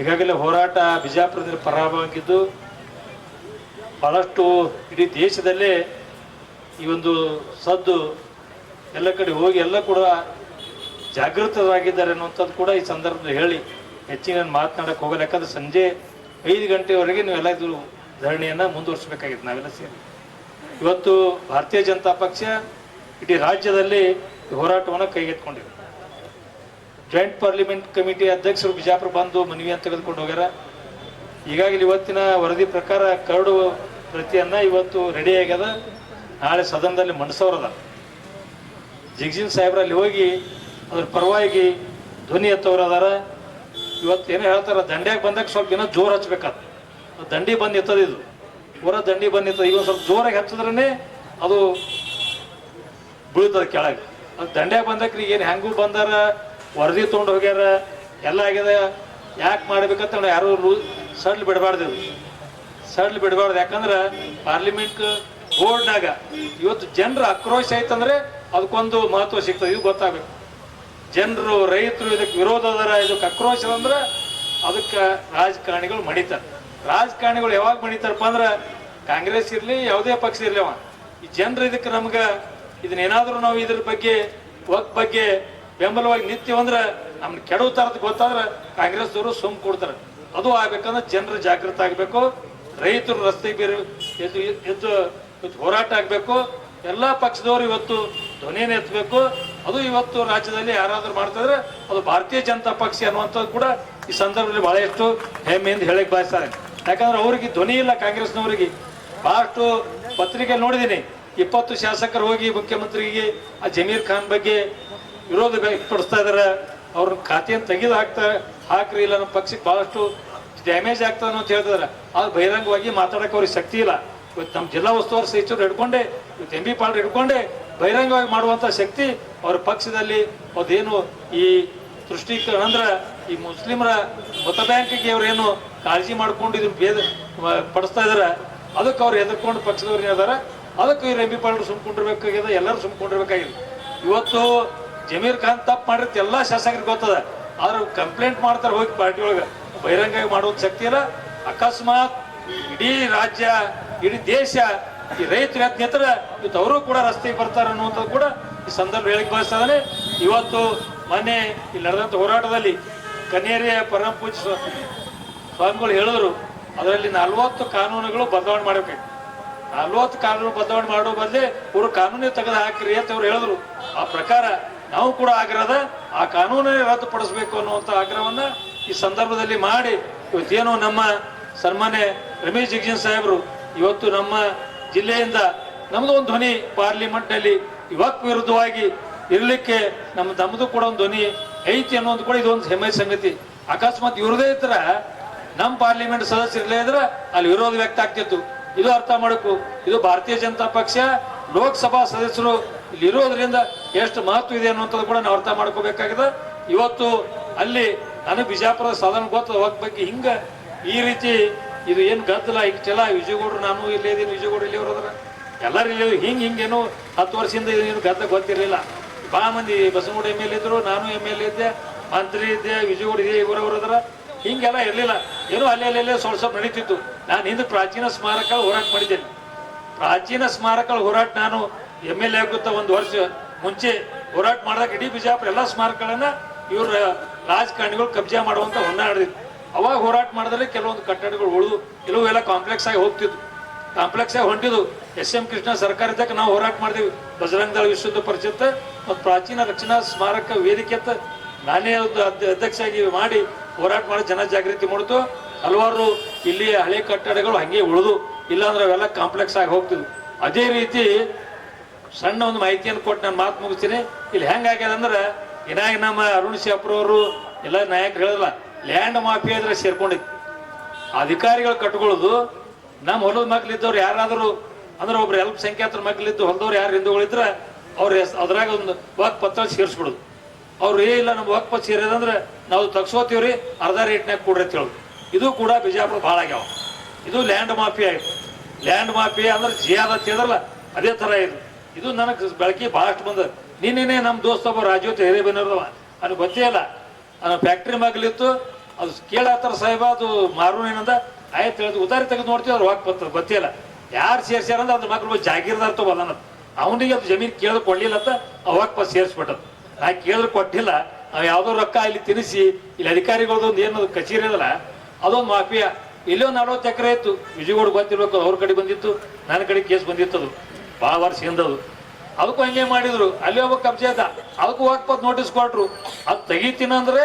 ಈಗಾಗಲೇ ಹೋರಾಟ ಬಿಜಾಪುರದಲ್ಲಿ ಪ್ರಾರಂಭವಾಗಿದ್ದು ಭಾಳಷ್ಟು ಇಡೀ ದೇಶದಲ್ಲೇ ಈ ಒಂದು ಸದ್ದು ಎಲ್ಲ ಕಡೆ ಹೋಗಿ ಎಲ್ಲ ಕೂಡ ಜಾಗೃತರಾಗಿದ್ದಾರೆ ಅನ್ನುವಂಥದ್ದು ಕೂಡ ಈ ಸಂದರ್ಭದಲ್ಲಿ ಹೇಳಿ ಹೆಚ್ಚಿನ ಮಾತನಾಡಕ್ಕೆ ಹೋಗಲ್ಲ. ಯಾಕಂದ್ರೆ ಸಂಜೆ ಐದು ಗಂಟೆವರೆಗೆ ನೀವೆಲ್ಲ ಇದು ಧರಣಿಯನ್ನು ಮುಂದುವರಿಸಬೇಕಾಗಿತ್ತು ನಾವೆಲ್ಲ ಸೇರಿ. ಇವತ್ತು ಭಾರತೀಯ ಜನತಾ ಪಕ್ಷ ಇಡೀ ರಾಜ್ಯದಲ್ಲಿ ಹೋರಾಟವನ್ನು ಕೈಗೆತ್ಕೊಂಡಿದೆ ಜಾಯಿಂಟ್ ಪಾರ್ಲಿಮೆಂಟ್ ಕಮಿಟಿ ಅಧ್ಯಕ್ಷರು ಬಿಜಾಪುರ ಬಂದು ಅಂತ ತೆಗೆದುಕೊಂಡು ಹೋಗ್ಯಾರ. ಈಗಾಗಲೇ ಇವತ್ತಿನ ವರದಿ ಪ್ರಕಾರ ಕರಡು ಪ್ರತಿಯನ್ನ ಇವತ್ತು ರೆಡಿ ಆಗ್ಯದ. ನಾಳೆ ಸದನದಲ್ಲಿ ಮಂಡಿಸೋರದ ಜಗಜೀನ್ ಸಾಹೇಬ್ರಲ್ಲಿ ಹೋಗಿ ಅದ್ರ ಪರವಾಗಿ ಧ್ವನಿ ಎತ್ತವ್ರು ಇವತ್ತು ಏನೋ ಹೇಳ್ತಾರ, ದಂಡ್ಯಾಗ ಬಂದಾಗ ಸ್ವಲ್ಪ ದಿನ ಜೋರು ಹಚ್ಬೇಕಾದ ದಂಡಿ ಬಂದು ಇದು. ಪೂರ ದಂಡಿ ಬಂದು ಎತ್ತದ. ಈಗ ಸ್ವಲ್ಪ ಜೋರಾಗಿ ಹಚ್ಚಿದ್ರೇ ಅದು ಬೀಳ್ತದ ಕೆಳಗೆ. ಅದು ದಂಡ್ಯಾಗ ಬಂದಕ್ರಿ ಏನು ಹೆಂಗೂ ಬಂದಾರ ವರದಿ ತೊಗೊಂಡು ಹೋಗ್ಯಾರ, ಎಲ್ಲ ಆಗ್ಯದ. ಯಾಕೆ ಮಾಡ್ಬೇಕಂತ ನಾವು ಯಾರು ರೂ, ಸಡ್ಲು ಬಿಡಬಾರ್ದು ಸಡ್ಲು ಬಿಡಬಾರ್ದು. ಯಾಕಂದ್ರೆ ಪಾರ್ಲಿಮೆಂಟ್ ಬೋರ್ಡ್ನಾಗ ಇವತ್ತು ಜನರ ಆಕ್ರೋಶ ಐತಂದ್ರೆ ಅದಕ್ಕೊಂದು ಮಹತ್ವ ಸಿಗ್ತದೆ. ಇದು ಗೊತ್ತಾಗಬೇಕು. ಜನರು, ರೈತರು ಇದಕ್ಕೆ ವಿರೋಧ ಅದರ. ಇದಕ್ಕೆ ಆಕ್ರೋಶ ಅಂದ್ರೆ ಅದಕ್ಕೆ ರಾಜಕಾರಣಿಗಳು ಮಣಿತಾರೆ. ರಾಜಕಾರಣಿಗಳು ಯಾವಾಗ ಮಣಿತಾರಪ್ಪ ಅಂದ್ರೆ ಕಾಂಗ್ರೆಸ್ ಇರಲಿ, ಯಾವುದೇ ಪಕ್ಷ ಇರಲಿ ಅವ. ಈ ಜನರು ಇದಕ್ಕೆ ನಮ್ಗೆ ಇದನ್ನೇನಾದರೂ ನಾವು ಇದ್ರ ಬಗ್ಗೆ, ಒಕ್ ಬಗ್ಗೆ ಬೆಂಬಲವಾಗಿ ನಿಂತೀವಂದ್ರೆ ನಮ್ಗೆ ಕೆಡವು ತರದ್ ಗೊತ್ತಾದ್ರೆ ಕಾಂಗ್ರೆಸ್ದವರು ಸುಮ್ ಕೊಡ್ತಾರೆ. ಅದು ಆಗ್ಬೇಕಂದ್ರೆ ಜನರು ಜಾಗೃತ ಆಗಬೇಕು, ರೈತರು ರಸ್ತೆ ಬೇರೆ ಎದ್ದು ಎದ್ದು ಹೋರಾಟ ಆಗಬೇಕು. ಎಲ್ಲ ಪಕ್ಷದವರು ಇವತ್ತು ಧ್ವನಿಯನ್ನು ಎತ್ತಬೇಕು. ಅದು ಇವತ್ತು ರಾಜ್ಯದಲ್ಲಿ ಯಾರಾದರೂ ಮಾಡ್ತಿದ್ರೆ ಅದು ಭಾರತೀಯ ಜನತಾ ಪಕ್ಷ ಅನ್ನುವಂಥದ್ದು ಕೂಡ ಈ ಸಂದರ್ಭದಲ್ಲಿ ಬಹಳಷ್ಟು ಹೆಮ್ಮೆಯಿಂದ ಹೇಳಕ್ ಬಯಸ್ತಾರೆ. ಯಾಕಂದ್ರೆ ಅವ್ರಿಗೆ ಧ್ವನಿ ಇಲ್ಲ ಕಾಂಗ್ರೆಸ್ನವರಿಗೆ. ಬಹಳಷ್ಟು ಪತ್ರಿಕೆ ನೋಡಿದ್ದೀನಿ. ಇಪ್ಪತ್ತು ಶಾಸಕರು ಹೋಗಿ ಮುಖ್ಯಮಂತ್ರಿಗೆ ಆ ಜಮೀರ್ ಖಾನ್ ಬಗ್ಗೆ ವಿರೋಧ ವ್ಯಕ್ತಪಡಿಸ್ತಾ ಇದ್ದಾರೆ ಅವ್ರ ಖಾತೆಯನ್ನು ತೆಗೆದು ಹಾಕ್ತಾ ಹಾಕ್ರಿ, ಇಲ್ಲ ನಮ್ಮ ಪಕ್ಷಕ್ಕೆ ಬಹಳಷ್ಟು ಡ್ಯಾಮೇಜ್ ಆಗ್ತದೆ ಅಂತ ಹೇಳ್ತಿದಾರೆ. ಆದ್ರೆ ಬಹಿರಂಗವಾಗಿ ಮಾತಾಡಕ್ಕೆ ಅವ್ರಿಗೆ ಶಕ್ತಿ ಇಲ್ಲ. ಇವತ್ತು ನಮ್ಮ ಜಿಲ್ಲಾ ಉಸ್ತುವಾರಿ ಸಚಿವರು ಹಿಡ್ಕೊಂಡೆ, ಇವತ್ತು ಎಂ ಬಿ ಪಾಲ್ ಹಿಡ್ಕೊಂಡೆ, ಬಹಿರಂಗವಾಗಿ ಮಾಡುವಂಥ ಶಕ್ತಿ ಅವ್ರ ಪಕ್ಷದಲ್ಲಿ. ಅದೇನು ಈ ತುಷ್ಟೀಕರಣ ಅಂದ್ರೆ ಈ ಮುಸ್ಲಿಮರ ಮತ ಬ್ಯಾಂಕಿಗೆ ಅವ್ರೇನು ಕಾಳಜಿ ಮಾಡ್ಕೊಂಡು ಇದು ಭೇದ ಪಡಿಸ್ತಾ ಇದಾರೆ. ಅದಕ್ಕೆ ಅವ್ರು ಎದುರ್ಕೊಂಡು ಪಕ್ಷದವ್ರು ಇದಾರ ಅದಕ್ಕೆ ಇವ್ರು ಎಂ ಬಿ ಪಾಲ್ ಸುಮ್ಕೊಂಡಿರ್ಬೇಕಾಗಿದೆ, ಎಲ್ಲರೂ ಸುಮ್ಕೊಂಡಿರ್ಬೇಕಾಗಿದೆ. ಇವತ್ತು ಜಮೀರ್ ಖಾನ್ ತಪ್ಪು ಮಾಡಿರ್ತ ಎಲ್ಲ ಶಾಸಕರಿಗೆ ಗೊತ್ತದ. ಆದ್ರೆ ಕಂಪ್ಲೇಂಟ್ ಮಾಡ್ತಾರೆ ಹೋಗಿ ಪಾರ್ಟಿ ಒಳಗೆ. ಬಹಿರಂಗ ಮಾಡುವಂತ ಶಕ್ತಿ ಇಲ್ಲ. ಅಕಸ್ಮಾತ್ ಇಡೀ ರಾಜ್ಯ, ಇಡೀ ದೇಶ ಈ ರೈತರ ನಿಂತರ, ಇವತ್ತು ಅವರು ಕೂಡ ರಸ್ತೆಗೆ ಬರ್ತಾರೆ ಅನ್ನುವಂಥದ್ದು ಕೂಡ ಈ ಸಂದರ್ಭ ಹೇಳಿಕ್ ಬಯಸ್ತದೆ ಇವತ್ತು ಮೊನ್ನೆ ಇಲ್ಲಿ ನಡೆದಂಥ ಹೋರಾಟದಲ್ಲಿ ಕನೇರಿಯ ಪರಮ ಪೂಜ ಸ್ವಾಮಿಗಳು ಹೇಳಿದ್ರು ಅದರಲ್ಲಿ ನಲ್ವತ್ತು ಕಾನೂನುಗಳು ಬದಲಾವಣೆ ಮಾಡಬೇಕು ನಲ್ವತ್ತು ಕಾನೂನು ಬದಲಾವಣೆ ಮಾಡೋ ಬದಲೇ ಅವರು ಕಾನೂನೇ ತೆಗೆದು ಹಾಕಿರಿ ಅಂತ ಅವ್ರು ಹೇಳಿದ್ರು ಆ ಪ್ರಕಾರ ನಾವು ಕೂಡ ಆಗ್ರಹದ, ಆ ಕಾನೂನೇ ರದ್ದುಪಡಿಸಬೇಕು ಅನ್ನುವಂಥ ಆಗ್ರಹವನ್ನ ಈ ಸಂದರ್ಭದಲ್ಲಿ ಮಾಡಿ. ಇವತ್ತೇನು ನಮ್ಮ ಸನ್ಮಾನ್ಯ ರಮೇಶ್ ಜಿಗ್ಜಿನ್ ಸಾಹೇಬರು, ಇವತ್ತು ನಮ್ಮ ಜಿಲ್ಲೆಯಿಂದ ನಮ್ದು ಒಂದು ಧ್ವನಿ ಪಾರ್ಲಿಮೆಂಟ್ನಲ್ಲಿ ಯುವಕ್ ವಿರುದ್ಧವಾಗಿ ಇರಲಿಕ್ಕೆ ನಮ್ಮ ನಮ್ಮದು ಕೂಡ ಒಂದು ಧ್ವನಿ ಐತಿ ಅನ್ನೋದು ಕೂಡ ಇದೊಂದು ಹೆಮ್ಮೆ ಸಂಗತಿ. ಅಕಸ್ಮಾತ್ ಇವ್ರದೇ ಇದ್ರ ನಮ್ಮ ಪಾರ್ಲಿಮೆಂಟ್ ಸದಸ್ಯ ಇರಲೇ ಇದ್ರೆ ಅಲ್ಲಿ ವಿರೋಧ ವ್ಯಕ್ತ ಆಗ್ತಿತ್ತು. ಇದು ಅರ್ಥ ಮಾಡಬೇಕು ಇದು ಭಾರತೀಯ ಜನತಾ ಪಕ್ಷ, ಲೋಕಸಭಾ ಸದಸ್ಯರು ಇಲ್ಲಿ ಇರೋದ್ರಿಂದ ಎಷ್ಟು ಮಹತ್ವ ಇದೆ ಅನ್ನುವಂಥದ್ದು ಕೂಡ ನಾವು ಅರ್ಥ ಮಾಡ್ಕೋಬೇಕಾಗಿದೆ. ಇವತ್ತು ಅಲ್ಲಿ ನನಗೆ ಬಿಜಾಪುರ ಸಾಧನ ಗೊತ್ತದ ಬಗ್ಗೆ ಹಿಂಗ ಈ ರೀತಿ ಇದು ಏನು ಗದ್ದಲ ಈಗ ಚಲ, ವಿಜಯಗೌಡರು ನಾನು ಇಲ್ಲೇ ಇದೀನಿ, ವಿಜಯಗೌಡರು ಇಲ್ಲಿ ಅವ್ರದ್ರ ಎಲ್ಲರೂ ಇಲ್ಲಿ ಹಿಂಗ್ ಹಿಂಗೇನು ಹತ್ತು ವರ್ಷದಿಂದ ಏನು ಗದ್ದ ಗೊತ್ತಿರಲಿಲ್ಲ. ಭಾಳ ಮಂದಿ ಬಸವಗೌಡ ಎಂ ಎಲ್ ಇದ್ರು, ನಾನು ಎಂ ಎಲ್ ಇದ್ದೆ, ಮಂತ್ರಿ ಇದ್ದೆ, ವಿಜಯಗೌಡ ಇದೆ ಇವರವ್ರದ್ರ ಹಿಂಗೆಲ್ಲ ಇರಲಿಲ್ಲ. ಏನೋ ಅಲ್ಲಿ ಅಲ್ಲಿ, ಅಲ್ಲೇ ಸ್ವಲ್ಪ ಸ್ವಲ್ಪ ನಡೀತಿತ್ತು. ನಾನು ಹಿಂದೆ ಪ್ರಾಚೀನ ಸ್ಮಾರಕ ಹೋರಾಟ ಮಾಡಿದ್ದೇನೆ. ಪ್ರಾಚೀನ ಸ್ಮಾರಕಗಳ ಹೋರಾಟ ನಾನು ಎಂ ಎಲ್ ಎ ಆಗುತ್ತಾ ಒಂದು ವರ್ಷ ಮುಂಚೆ ಹೋರಾಟ ಮಾಡಿದಾಗ ಇಡೀ ಬಿಜಾಪುರ ಎಲ್ಲ ಸ್ಮಾರಕಗಳನ್ನ ಇವ್ರ ರಾಜಕಾರಣಿಗಳು ಕಬ್ಜಾ ಮಾಡುವಂತ ಹೊನ್ನಾಡಿದ್ರು ಅವಾಗ ಹೋರಾಟ ಮಾಡಿದ್ರೆ ಕೆಲವೊಂದು ಕಟ್ಟಡಗಳು ಉಳಿದು ಕೆಲವು ಎಲ್ಲ ಕಾಂಪ್ಲೆಕ್ಸ್ ಆಗಿ ಹೋಗ್ತಿತ್ತು ಕಾಂಪ್ಲೆಕ್ಸ್ ಆಗಿ ಹೊಂಟಿದ್ವು. ಎಸ್ ಎಂ ಕೃಷ್ಣ ಸರ್ಕಾರ ಇದ್ದಾಗ ನಾವು ಹೋರಾಟ ಮಾಡಿದ್ವಿ. ಬಜರಂಗ ದಳ ವಿಶ್ವದ ಪರಿಷತ್ ಮತ್ತು ಪ್ರಾಚೀನ ರಕ್ಷಣಾ ಸ್ಮಾರಕ ವೇದಿಕೆ ಅಂತ ನಾನೇ ಒಂದು ಅಧ್ಯ- ಅಧ್ಯಕ್ಷ ಆಗಿ ಮಾಡಿ ಹೋರಾಟ ಮಾಡಿ ಜನ ಜಾಗೃತಿ ಮಾಡಿತು. ಹಲವಾರು ಇಲ್ಲಿ ಹಳೆ ಕಟ್ಟಡಗಳು ಹಂಗೆ ಉಳಿದು, ಇಲ್ಲಾಂದ್ರೆ ಅವೆಲ್ಲ ಕಾಂಪ್ಲೆಕ್ಸ್ ಆಗಿ ಹೋಗ್ತಿದ್ವು. ಅದೇ ರೀತಿ ಸಣ್ಣ ಒಂದು ಮಾಹಿತಿಯನ್ನು ಕೊಟ್ಟು ನಾನು ಮಾತು ಮುಗಿಸ್ತೀನಿ. ಇಲ್ಲಿ ಹೆಂಗಾಗ್ಯದಂದ್ರೆ ಇನ್ನಾಗ ನಮ್ಮ ಅರುಣ್ ಶಾಪ್ರವರು ಎಲ್ಲ ನಾಯಕರು ಹೇಳಿದ್ರಲ್ಲ ಲ್ಯಾಂಡ್ ಮಾಫಿಯಾ ಇದ್ರೆ ಸೇರ್ಕೊಂಡಿತ್ತು ಅಧಿಕಾರಿಗಳು ಕಟ್ಕೊಳ್ಳೋದು, ನಮ್ಮ ಹೊಲದ ಮಕ್ಳಿದ್ದವ್ರು ಯಾರಾದರೂ, ಅಂದ್ರೆ ಒಬ್ರು ಅಲ್ಪ ಸಂಖ್ಯಾತರ ಮಕ್ಳಿದ್ದು ಹೊಲದವ್ರು ಯಾರು ಹಿಂದೂಗಳಿದ್ರೆ ಅವ್ರು ಅದ್ರಾಗ ಒಂದು ವಾಕ್ ಪತ್ರ ಸೇರಿಸ್ಬಿಡೋದು. ಅವ್ರು, ಏ, ಇಲ್ಲ ನಮ್ಮ ವಾಕ್ ಪತ್ರ ಸೇರಿದಂದ್ರೆ ನಾವು ತಗ್ಸೋತೀವ್ರಿ ಅರ್ಧ ರೇಟ್ನಾಗ ಕೊಡ್ರಿ ಅಂತ ಹೇಳೋದು. ಇದು ಕೂಡ ಬಿಜಾಪುರ ಭಾಳ ಆಗ್ಯಾವ. ಇದು ಲ್ಯಾಂಡ್ ಮಾಫಿಯಾ ಇದು ಲ್ಯಾಂಡ್ ಮಾಫಿ ಅಂದ್ರೆ ಜಿಯಾದ ಅದೇ ಥರ ಇದು. ಇದು ನನಗೆ ಬೆಳಕಿ ಭಾಳಷ್ಟು ಬಂದದ ನಿನ್ನೆನೆ ನಮ್ಮ ದೋಸ್ತ ಒಬ್ಬ ರಾಜೋತ್ ಹಿರೇ ಬಂದಿರದವ ಅದು ಗೊತ್ತೇ ಇಲ್ಲ. ಅದು ಫ್ಯಾಕ್ಟ್ರಿ ಮಗ್ಲಿತ್ತು. ಅದು ಕೇಳತ್ತಾರ ಸಾಹೇಬ, ಅದು ಮಾರು ಏನಂದ ಆಯ್ತು ಹೇಳಿದ್, ಉದಾರಿ ತೆಗೆದು ನೋಡ್ತೀವಿ, ಅವ್ರು ವಾಕ್ ಬರ್ತದೆ ಗೊತ್ತಿಲ್ಲ ಯಾರು ಸೇರ್ಸ್ಯಾರ ಅಂದ್ರೆ ಅದ್ರ ಮಕ್ಳು ಜಾಗೀರ್ದಾರ ತಗೋದನ್ನ ಅವನಿಗೆ ಅದು ಜಮೀನು ಕೇಳಿದ್ರೆ ಕೊಡ್ಲಿಲ್ಲ ಅಂತ ಅವಾಗ ಸೇರಿಸ್ಬಿಟ್ಟದು ಆ ಕೇಳಿದ್ರೆ ಕೊಟ್ಟಿಲ್ಲ. ಅವ್ ಯಾವ್ದೋ ರೊಕ್ಕ ಇಲ್ಲಿ ತಿನ್ನಿಸಿ, ಇಲ್ಲಿ ಅಧಿಕಾರಿಗಳದ್ದು ಏನದು ಕಚೇರಿ ಅದಲ್ಲ, ಅದೊಂದು ಮಾಫಿಯಾ. ಇಲ್ಲೋ ನಲವತ್ತು ಎಕರೆ ಇತ್ತು. ವಿಜಯಗೌಡ ಗೊತ್ತಿರ್ಬೇಕು, ಅವ್ರ ಕಡೆ ಬಂದಿತ್ತು ನನ್ನ ಕಡೆ ಕೇಸ್ ಬಂದಿತ್ತು ಅದು ಭಾಳ ವರ್ಷ ಹಿಂದದು. ಅದಕ್ಕೂ ಹಂಗೆ ಮಾಡಿದ್ರು. ಅಲ್ಲಿ ಒಬ್ಬ ಕಬ್ಜೆ ಅದ ಅದಕ್ಕೂ ವಾಕ್ಪತ್ ನೋಟಿಸ್ ಕೊಟ್ರು. ಅದು ತೆಗಿತೀನಂದ್ರೆ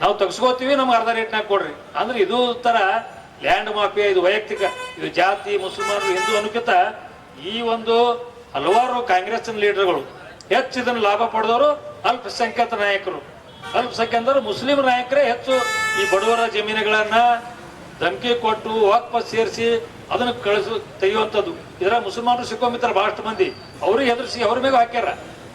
ನಾವು ತೆಗ್ಸ್ಕೋತೀವಿ, ನಮ್ಗೆ ಅರ್ಧ ರೇಟ್ನಾಗ ಕೊಡ್ರಿ. ಅಂದ್ರೆ ಇದು ಥರ ಲ್ಯಾಂಡ್ ಮಾಫಿಯಾ ಇದು ವೈಯಕ್ತಿಕ, ಇದು ಜಾತಿ, ಮುಸಲ್ಮಾನರು, ಹಿಂದೂ ಅನುಕಿತ ಈ ಒಂದು ಹಲವಾರು ಕಾಂಗ್ರೆಸ್ನ ಲೀಡರ್ಗಳು ಹೆಚ್ಚು ಇದನ್ನು ಲಾಭ ಪಡೆದವರು, ಅಲ್ಪಸಂಖ್ಯಾತ ನಾಯಕರು. ಅಲ್ಪಸಂಖ್ಯಾತರು ಮುಸ್ಲಿಂ ನಾಯಕರೇ ಹೆಚ್ಚು ಈ ಬಡವರ ಜಮೀನುಗಳನ್ನ ಧಮಕಿ ಕೊಟ್ಟು ವಾಪಸ್ ಸೇರಿಸಿ ಅದನ್ನು ಕಳಿಸು, ತೆಗೆಯುವಂಥದ್ದು. ಇದರ ಮುಸಲ್ಮಾನರು ಸಿಕ್ಕೊಂಬಿತ್ತಾರೆ ಬಹಳಷ್ಟು ಮಂದಿ. ಅವ್ರಿಗೆ ಹೆದರ್ಸಿ ಅವ್ರ ಮೇಲೆ ಹಾಕ್ಯಾರ.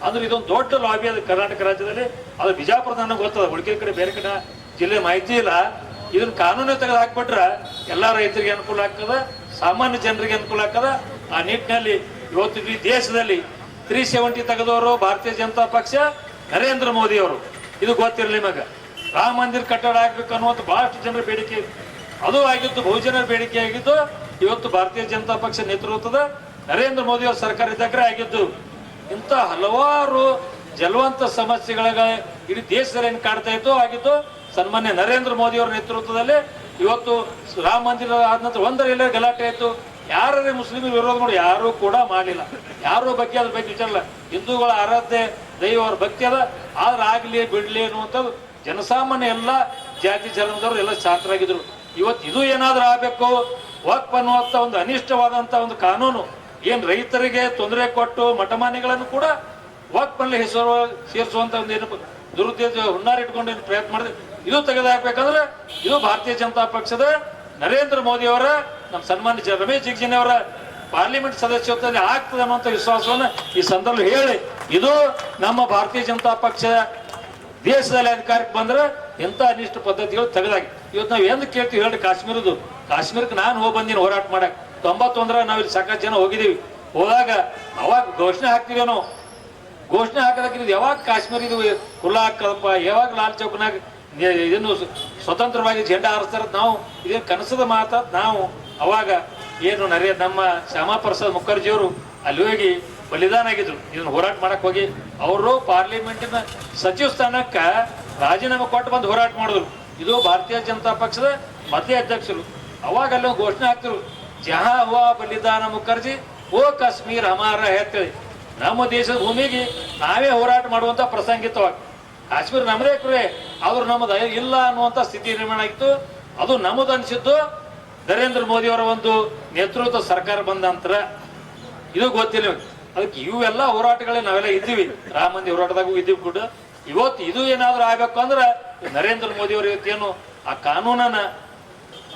ಅಂದ್ರೆ ಇದೊಂದು ದೊಡ್ಡ ಲಾಬಿ ಅದು ಕರ್ನಾಟಕ ರಾಜ್ಯದಲ್ಲಿ. ಅದು ಬಿಜಾಪುರ ನನಗೆ ಗೊತ್ತದ ಉಳಿಕೆ ಕಡೆ ಬೇರೆ ಕಡೆ ಜಿಲ್ಲೆ ಮಾಹಿತಿ ಇಲ್ಲ. ಇದನ್ನ ಕಾನೂನು ತೆಗೆದು ಹಾಕ್ಬಿಟ್ರ ಎಲ್ಲ ರೈತರಿಗೆ ಅನುಕೂಲ ಆಗ್ತದ, ಸಾಮಾನ್ಯ ಜನರಿಗೆ ಅನುಕೂಲ ಆಗ್ತದ. ಆ ನಿಟ್ಟಿನಲ್ಲಿ ಇವತ್ತು ಇಡೀ ದೇಶದಲ್ಲಿ ತ್ರೀ ಸೆವೆಂಟಿ ತೆಗೆದವರು ಭಾರತೀಯ ಜನತಾ ಪಕ್ಷ, ನರೇಂದ್ರ ಮೋದಿ ಅವರು ಇದು ಗೊತ್ತಿರಲಿ ಮಗ ರಾಮ ಮಂದಿರ ಕಟ್ಟಡ ಆಗ್ಬೇಕು ಅನ್ನುವಂಥ ಬಹಳಷ್ಟು ಜನರ ಬೇಡಿಕೆ. ಅದು ಆಗಿದ್ದು ಬಹುಜನರ ಬೇಡಿಕೆ ಆಗಿದ್ದು ಇವತ್ತು ಭಾರತೀಯ ಜನತಾ ಪಕ್ಷ ನೇತೃತ್ವದ ನರೇಂದ್ರ ಮೋದಿ ಅವರ ಸರ್ಕಾರ ಇದ್ದಕ್ಕೆ ಆಗಿದ್ದು. ಇಂಥ ಹಲವಾರು ಜಲವಂತ ಸಮಸ್ಯೆಗಳ ಇಡೀ ದೇಶದಲ್ಲಿ ಏನು ಕಾಡ್ತಾ ಇತ್ತು ಆಗಿದ್ದು ಸನ್ಮಾನ್ಯ ನರೇಂದ್ರ ಮೋದಿ ಅವರ ನೇತೃತ್ವದಲ್ಲಿ ಇವತ್ತು ರಾಮ ಮಂದಿರ ಆದ ನಂತರ ಒಂದರ ಎಲ್ಲ ಗಲಾಟೆ ಆಯ್ತು. ಯಾರೇ ಮುಸ್ಲಿಂ ವಿರೋಧ ಮಾಡಿ ಯಾರೂ ಕೂಡ ಮಾಡಲಿಲ್ಲ. ಯಾರೂ ಬಗ್ಗೆ ಅದ್ರ ಬಗ್ಗೆ ವಿಚಾರಲ್ಲ. ಹಿಂದೂಗಳ ಆರಾಧ್ಯ ದೈವ ಭಕ್ತಿ ಅದ. ಆದ್ರೆ ಆಗ್ಲಿ ಬಿಡ್ಲಿ ಅನ್ನುವಂಥದ್ದು ಜನಸಾಮಾನ್ಯ ಎಲ್ಲ ಜಾತಿ, ಧರ್ಮದವರು ಎಲ್ಲ ಶಾಂತರಾಗಿದ್ರು ಇವತ್ತು ಇದು ಏನಾದ್ರೂ ಆಗಬೇಕು? ವಕ್ಫ್ ಅನ್ನುವಂಥ ಒಂದು ಅನಿಷ್ಟವಾದಂಥ ಒಂದು ಕಾನೂನು. ಏನು ರೈತರಿಗೆ ತೊಂದರೆ ಕೊಟ್ಟು ಮಠಮಾನಿಗಳನ್ನು ಕೂಡ ವಕ್ಫಲ್ಲಿ ಹೆಸರು ಸೇರಿಸುವಂತ ಒಂದು ಏನು ದುರುದ್ದೇಶ ಹುನ್ನಾರ ಇಟ್ಕೊಂಡು ಏನು ಪ್ರಯತ್ನ ಮಾಡಿದ್ರೆ ಇದು ತೆಗೆದುಹಾಕ್ಬೇಕಂದ್ರೆ ಇದು ಭಾರತೀಯ ಜನತಾ ಪಕ್ಷದ ನರೇಂದ್ರ ಮೋದಿ ಅವರ, ನಮ್ಮ ಸನ್ಮಾನ್ಯ ರಮೇಶ್ ಜಿಗ್ಜಿನಿ ಅವರ ಪಾರ್ಲಿಮೆಂಟ್ ಸದಸ್ಯತ್ವದಲ್ಲಿ ಆಗ್ತದೆ ಅನ್ನುವಂಥ ವಿಶ್ವಾಸವನ್ನು ಈ ಸಂದರ್ಭ ಹೇಳಿ. ಇದು ನಮ್ಮ ಭಾರತೀಯ ಜನತಾ ಪಕ್ಷ ದೇಶದಲ್ಲಿ ಅಧಿಕಾರಕ್ಕೆ ಬಂದ್ರೆ ಎಂತ ಅನಿಷ್ಟ ಪದ್ಧತಿಗಳು ತೆಗೆದಾಗಿ. ಇವತ್ತು ನಾವು ಎಂದು ಕೇಳ್ತೀವಿ ಹೇಳಿ ಕಾಶ್ಮೀರದ್ದು? ಕಾಶ್ಮೀರಕ್ಕೆ ನಾನು ಹೋಗಿ ಬಂದೀನಿ ಹೋರಾಟ ಮಾಡಕ್. ತೊಂಬತ್ತೊಂದರ ನಾವು ಇಲ್ಲಿ ಸಾಕಷ್ಟು ಜನ ಹೋಗಿದ್ದೀವಿ. ಹೋದಾಗ ಅವಾಗ ಘೋಷಣೆ ಹಾಕ್ತೀವೇನೋ ಘೋಷಣೆ ಹಾಕೋದಕ್ಕೆ ಇದು ಯಾವಾಗ ಕಾಶ್ಮೀರ ಇದು ಕುಲ್ಲಾ ಯಾವಾಗ ಲಾಲ್ ಚೌಕ್ನಾಗ ಇದನ್ನು ಸ್ವ- ಸ್ವತಂತ್ರವಾಗಿ ಜೆಂಡಾ ಹಾರಿಸ್ತಾರ ನಾವು, ಇದೇನು ಕನಸದ ಮಾತಾದ ನಾವು. ಅವಾಗ ಏನು ನರೇ ನಮ್ಮ ಶ್ಯಾಮಾ ಪ್ರಸಾದ್ ಮುಖರ್ಜಿಯವರು ಅಲ್ಲಿ ಹೋಗಿ ಬಲಿದಾನ ಆಗಿದ್ರು ಇದನ್ನ ಹೋರಾಟ ಮಾಡಕ್ ಹೋಗಿ ಅವರು ಪಾರ್ಲಿಮೆಂಟಿನ ಸಚಿವ ಸ್ಥಾನಕ್ಕ ರಾಜೀನಾಮೆ ಕೊಟ್ಟು ಬಂದು ಹೋರಾಟ ಮಾಡಿದ್ರು. ಇದು ಭಾರತೀಯ ಜನತಾ ಪಕ್ಷದ ಮೊದಲೇ ಅಧ್ಯಕ್ಷರು. ಅವಾಗ ಅಲ್ಲಿ ಘೋಷಣೆ ಹಾಕ್ತಿರು ಜಹಾ ಹುವಾ ಬಲಿದಾನ ಮುಖರ್ಜಿ, ಓ ಕಾಶ್ಮೀರ್ ಹಮಾರ ಹೇಳ್ತೇಳಿ ನಮ್ಮ ದೇಶದ ಭೂಮಿಗೆ ನಾವೇ ಹೋರಾಟ ಮಾಡುವಂತ ಪ್ರಸಂಗಿತವಾಗಿ. ಕಾಶ್ಮೀರ ನಮ್ಮದೇ ಕುರೆ ಅವ್ರು ನಮ್ದು ಇಲ್ಲ ಅನ್ನುವಂಥ ಸ್ಥಿತಿ ನಿರ್ಮಾಣ ಆಗಿತ್ತು. ಅದು ನಮ್ಮದು ಅನಿಸಿದ್ದು, ನರೇಂದ್ರ ಮೋದಿ ಅವರ ಒಂದು ನೇತೃತ್ವ ಸರ್ಕಾರ ಬಂದ ನಂತರ. ಇದು ಗೊತ್ತಿಲ್ಲ. ಅದಕ್ಕೆ ಇವೆಲ್ಲ ಹೋರಾಟಗಳೇ ನಾವೆಲ್ಲ ಇದ್ದೀವಿ. ರಾಮ ಮಂದಿರ ಹೋರಾಟದಾಗೂ ಇದ್ದೀವಿ ಕೂಡ. ಇವತ್ತು ಇದು ಏನಾದ್ರೂ ಆಗ್ಬೇಕು ಅಂದ್ರೆ ನರೇಂದ್ರ ಮೋದಿ ಅವರು ಇವತ್ತೇನು ಆ ಕಾನೂನನ್ನ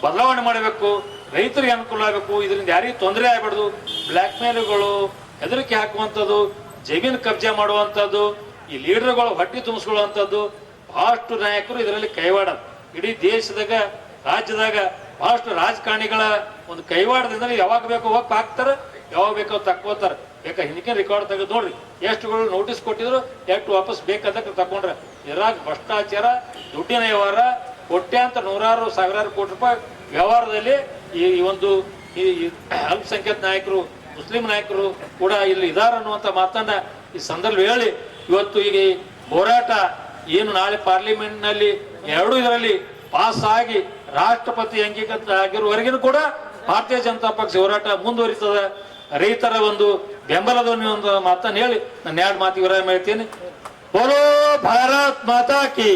ಬದಲಾವಣೆ ಮಾಡಬೇಕು, ರೈತರಿಗೆ ಅನುಕೂಲ ಆಗಬೇಕು, ಇದರಿಂದ ಯಾರಿಗೂ ತೊಂದರೆ ಆಗ್ಬಾರ್ದು. ಬ್ಲ್ಯಾಕ್ ಮೇಲ್ಗಳು ಹೆದರಿಕೆ ಹಾಕುವಂಥದ್ದು, ಜಮೀನು ಕಬ್ಜೆ ಮಾಡುವಂಥದ್ದು, ಈ ಲೀಡರ್ಗಳು ಹೊಟ್ಟೆ ತುಂಬಿಸ್ಕೊಳ್ಳುವಂಥದ್ದು, ಬಹಳಷ್ಟು ನಾಯಕರು ಇದರಲ್ಲಿ ಕೈವಾಡ ಇಡೀ ದೇಶದಾಗ, ರಾಜ್ಯದಾಗ ಬಹಳಷ್ಟು ರಾಜಕಾರಣಿಗಳ ಒಂದು ಕೈವಾಡದಿಂದ ಯಾವಾಗ ಬೇಕೋ ಹೋಗಿ ಹಾಕ್ತಾರೆ, ಯಾವಾಗ ಬೇಕೋ ತಕ್ಕೋತಾರೆ. ಬೇಕಾ ಹಿಂದಿನ ರೆಕಾರ್ಡ್ ತೆಗೆದು ನೋಡ್ರಿ. ಎಷ್ಟುಗಳು ನೋಟಿಸ್ ಕೊಟ್ಟಿದ್ರು ಎಷ್ಟು ವಾಪಸ್ ಬೇಕಾದಕ್ಕೆ ತಕೊಂಡ್ರೆ. ಇರಾಕ್ ಭ್ರಷ್ಟಾಚಾರ, ದುಡ್ಡಿನ ವ್ಯವಹಾರ ಕೊಟ್ಟ್ಯಾಂತ ನೂರಾರು, ಸಾವಿರಾರು ಕೋಟಿ ರೂಪಾಯಿ ವ್ಯವಹಾರದಲ್ಲಿ ಈ ಒಂದು ಈ ಅಲ್ಪಸಂಖ್ಯಾತ ನಾಯಕರು, ಮುಸ್ಲಿಂ ನಾಯಕರು ಕೂಡ ಇಲ್ಲಿ ಇದಾರ ಅನ್ನುವಂಥ ಮಾತನ್ನ ಈ ಸಂದರ್ಭ ಹೇಳಿ, ಇವತ್ತು ಈಗ ಹೋರಾಟ ಏನು ನಾಳೆ ಪಾರ್ಲಿಮೆಂಟ್ನಲ್ಲಿ ಎರಡು ಇದರಲ್ಲಿ ಪಾಸ್ ಆಗಿ ರಾಷ್ಟ್ರಪತಿ ಅಂಗೀಕೃತ ಆಗಿರುವವರೆಗೂ ಕೂಡ ಭಾರತೀಯ ಜನತಾ ಪಕ್ಷ ಹೋರಾಟ ಮುಂದುವರಿತದ. ರೈತರ ಒಂದು ಬೆಂಬಲದ ಒಂದು ಮಾತನ್ನು ಹೇಳಿ. ನಾನು ಎರಡು ಮಾತು ವಿರಾಮ ಹೇಳ್ತೀನಿ. ಬೋಲೋ ಭಾರತ್ ಮಾತಾ ಕಿ